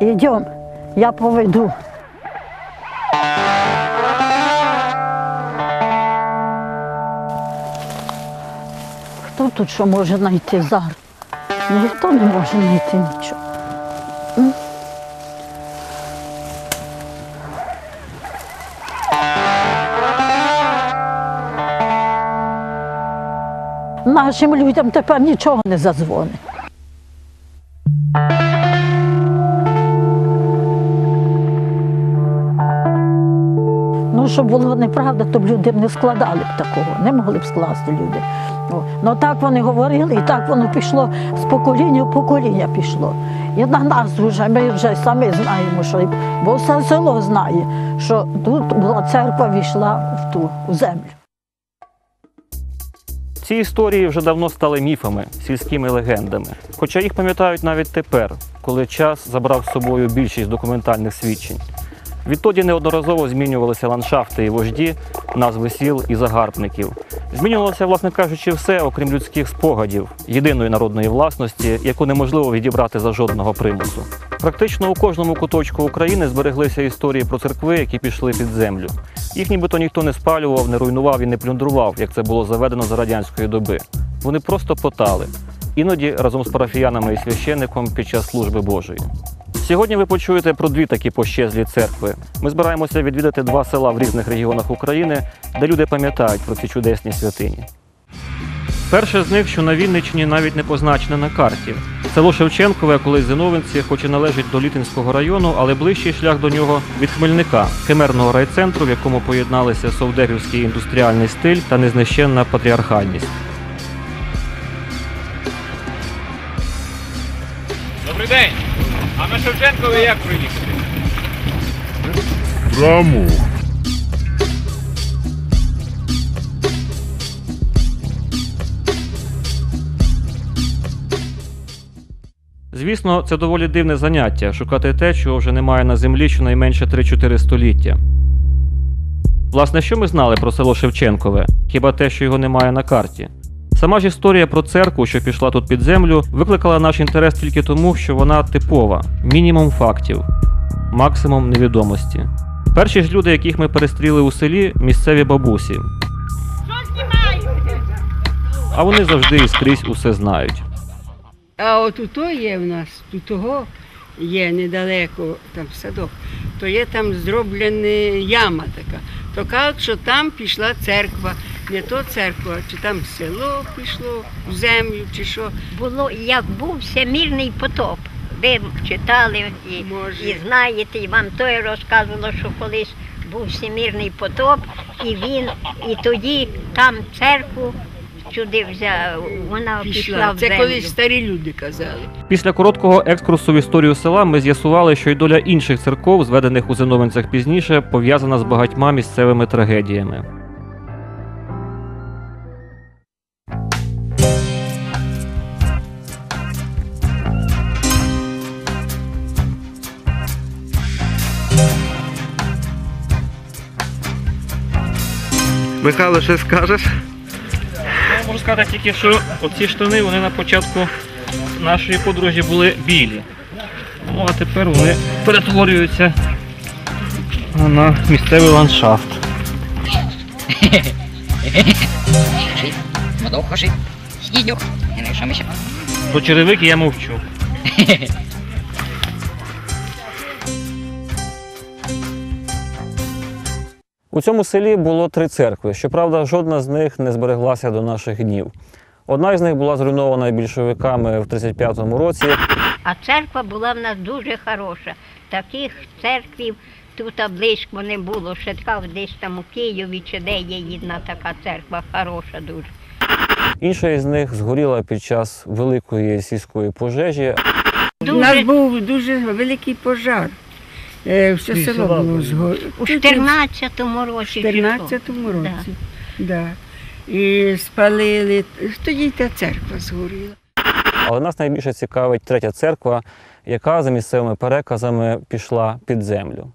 Ідемо, я поведу. Хто тут що може знайти зараз? Ніхто не може знайти нічого. Нашим людям тепер нічого не зазвонить. Щоб було неправда, то б люди б не складали б такого, не могли б скласти люди. Ну так вони говорили, і так воно пішло з покоління в покоління пішло. І на нас вже, ми вже самі знаємо, що бо все село знає, що тут була церква війшла в ту в землю. Ці історії вже давно стали міфами, сільськими легендами. Хоча їх пам'ятають навіть тепер, коли час забрав з собою більшість документальних свідчень. Відтоді неодноразово змінювалися ландшафти і вожді, назви сіл і загарбників. Змінювалося, власне кажучи, все, окрім людських спогадів, єдиної народної власності, яку неможливо відібрати за жодного примусу. Практично у кожному куточку України збереглися історії про церкви, які пішли під землю. Їх нібито ніхто не спалював, не руйнував і не плюндрував, як це було заведено за радянської доби. Вони просто потали, іноді разом з парафіянами і священником під час служби Божої. Сьогодні ви почуєте про дві такі пощезлі церкви. Ми збираємося відвідати два села в різних регіонах України, де люди пам'ятають про ці чудесні святині. Перше з них, що на Вінниччині навіть не позначене на карті. Село Шевченкове, колись Зиновинці, хоч і належить до Літинського району, але ближчий шлях до нього від Хмельника, химерного райцентру, в якому поєдналися совдепівський індустріальний стиль та незнищенна патріархальність. Добрий день! А на Шевченкові як приїхати? Прямо. Звісно, це доволі дивне заняття шукати те, чого вже немає на землі щонайменше 3-4 століття. Власне, що ми знали про село Шевченкове? Хіба те, що його немає на карті? Сама ж історія про церкву, що пішла тут під землю, викликала наш інтерес тільки тому, що вона типова, мінімум фактів, максимум невідомості. Перші ж люди, яких ми перестріли у селі, місцеві бабусі. А вони завжди і скрізь усе знають. А от ото є в нас, тут того є недалеко, там садок, то є там зроблена яма така. То кажуть, що там пішла церква, не то церква, чи там село пішло в землю, чи що. було як був всемірний потоп. Ви читали і, Може. і знаєте, і вам той розказувало, що колись був всемірний потоп, і він, і тоді там церкву сюди взяв, вона пішла, Пішла. в Це землю. колись старі люди казали. Після короткого екскурсу в історію села ми з'ясували, що й доля інших церков, зведених у Зиновинцях пізніше, пов'язана з багатьма місцевими трагедіями. Михайло, що скажеш? Я можу сказати тільки, що оці штани вони на початку нашої подорожі були білі. Ну, а тепер вони перетворюються на місцевий ландшафт. Ми ще. Про черевики я мовчу. У цьому селі було три церкви. Щоправда, жодна з них не збереглася до наших днів. Одна із них була зруйнована більшовиками в 35-му році. А церква була в нас дуже хороша. Таких церквів тут близько не було. Ще така десь там у Києві чи де є одна така церква хороша дуже. Інша із них згоріла під час великої сільської пожежі. У нас був дуже великий пожар. Е, Все село було згоріло. У 14-му році. У чи що? 14-му році. Да. І спалили. Тоді й та церква згоріла. Але нас найбільше цікавить третя церква, яка за місцевими переказами пішла під землю.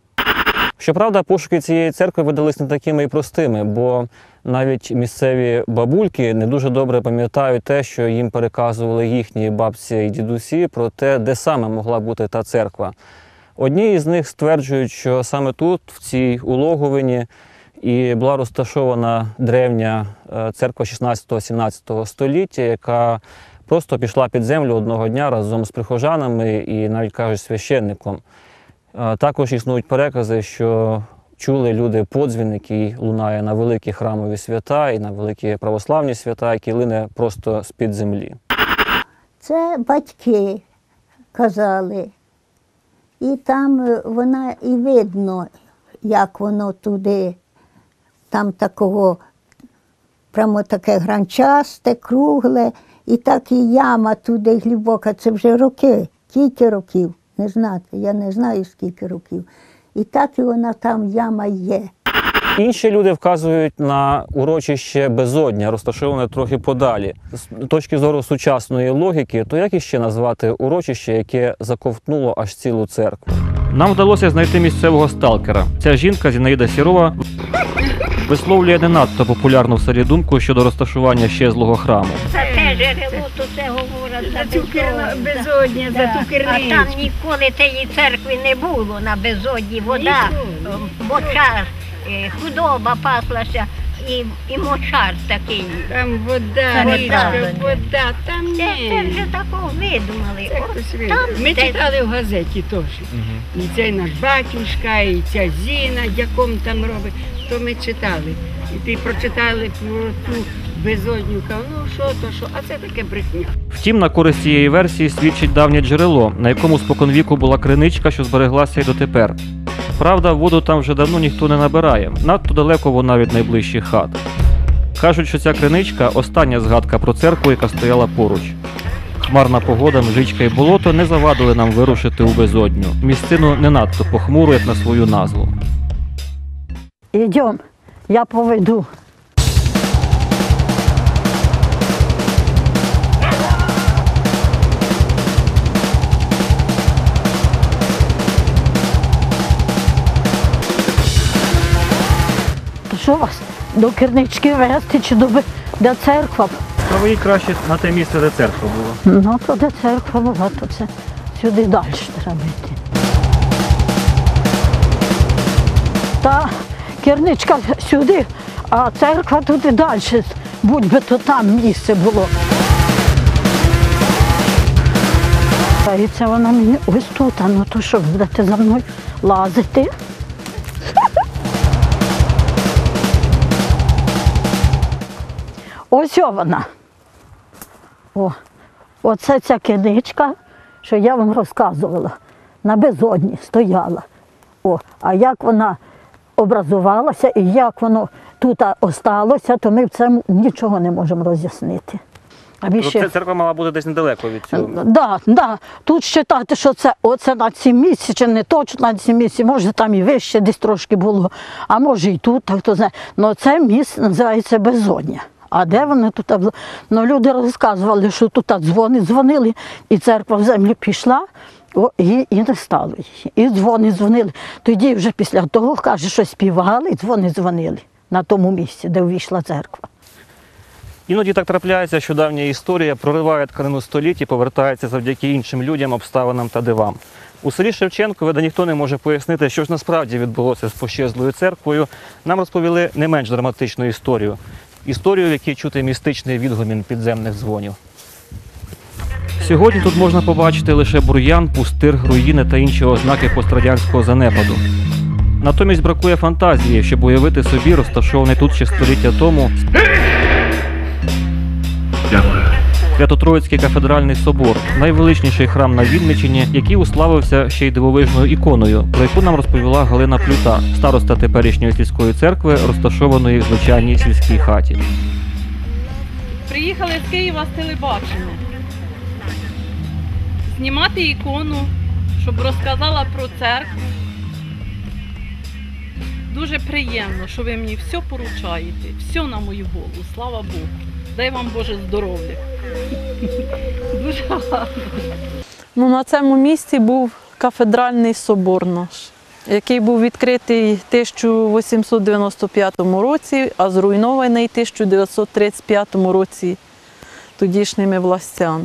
Щоправда, пошуки цієї церкви видались не такими і простими, бо навіть місцеві бабульки не дуже добре пам'ятають те, що їм переказували їхні бабці і дідусі про те, де саме могла бути та церква. Одні із них стверджують, що саме тут, в цій улоговині, і була розташована древня е, церква 16-17 століття, яка просто пішла під землю одного дня разом з прихожанами і навіть кажуть священником. Е, Також існують перекази, що чули люди подзвін, який лунає на великі храмові свята і на великі православні свята, який лине просто з-під землі. Це батьки казали. І там е, вона і видно, як воно туди, там такого, прямо таке гранчасте, кругле, і так і яма туди глибока. Це вже роки, кілька років, не знати, я не знаю скільки років. І так і вона там яма є. Інші люди вказують на урочище безодня, розташоване трохи подалі. З точки зору сучасної логіки, то як іще назвати урочище, яке заковтнуло аж цілу церкву? Нам вдалося знайти місцевого сталкера. Ця жінка Зінаїда Сірова висловлює не надто популярну в селі думку щодо розташування щезлого храму. За те джерело, то це говорять за безодня. безодня, за ту А там ніколи тієї церкви не було на безодні. Вода, Ніколи. Е, худоба паслася і, і мочар такий. Там вода, Вода. річка, вода, там Це, це ні. вже такого видумали. Це От хтось там видав. Ми де- читали в газеті теж. І цей наш батюшка, і ця Зіна, дяком там робить, то ми читали. І ти прочитали про ту безодню, кажу, ну що то, що, а це таке брехня. Втім, на користь цієї версії свідчить давнє джерело, на якому споконвіку була криничка, що збереглася й дотепер. Правда, воду там вже давно ніхто не набирає, надто далеко вона від найближчих хат. Кажуть, що ця криничка остання згадка про церкву, яка стояла поруч. Хмарна погода, мжичка і болото не завадили нам вирушити у безодню. Місцину не надто похмуру, як на свою назву. Ідемо, я поведу. Вас до кернички вести чи до, де церква? Проведіть краще на те місце, де церква була. Ну, то де церква була, то це сюди далі треба йти. Та керничка сюди, а церква туди далі. Будь би то там місце було. Та І це вона мені ось тут, а ну то що, будете за мною лазити? Ось вона. О, оце ця киничка, що я вам розказувала, на безодні стояла. О, а як вона образувалася і як воно тут осталося, то ми в цьому нічого не можемо роз'яснити. А більше... церква мала бути десь недалеко від цього. Да, да. Тут вважати, що це оце на цім місці, чи не точно на цім місці, може там і вище десь трошки було, а може і тут, так хто знає. Ну це місце називається безодня. А де вони тут? Ну, люди розказували, що тут дзвони дзвонили, і церква в землю пішла, о, і, і не стало. І дзвони дзвонили. Тоді вже після того, каже, що співали, і дзвони дзвонили на тому місці, де увійшла церква. Іноді так трапляється, що давня історія прориває тканину століть і повертається завдяки іншим людям, обставинам та дивам. У селі Шевченкове, де ніхто не може пояснити, що ж насправді відбулося з пощезлою церквою, нам розповіли не менш драматичну історію. Історію, в якій чути містичний відгомін підземних дзвонів. Сьогодні тут можна побачити лише бур'ян, пустир, руїни та інші ознаки пострадянського занепаду. Натомість бракує фантазії, щоб уявити собі розташований тут ще століття тому Свято-Троїцький кафедральний собор, найвеличніший храм на Вінниччині, який уславився ще й дивовижною іконою, про яку нам розповіла Галина Плюта, староста теперішньої сільської церкви, розташованої в звичайній сільській хаті. Приїхали з Києва з телебачення. Знімати ікону, щоб розказала про церкву. Дуже приємно, що ви мені все поручаєте, все на мою голову, слава Богу. Дай вам Боже здоров'я. Дуже гарно. Ну, на цьому місці був кафедральний собор наш, який був відкритий в 1895 році, а зруйнований в 1935 році тодішніми властями.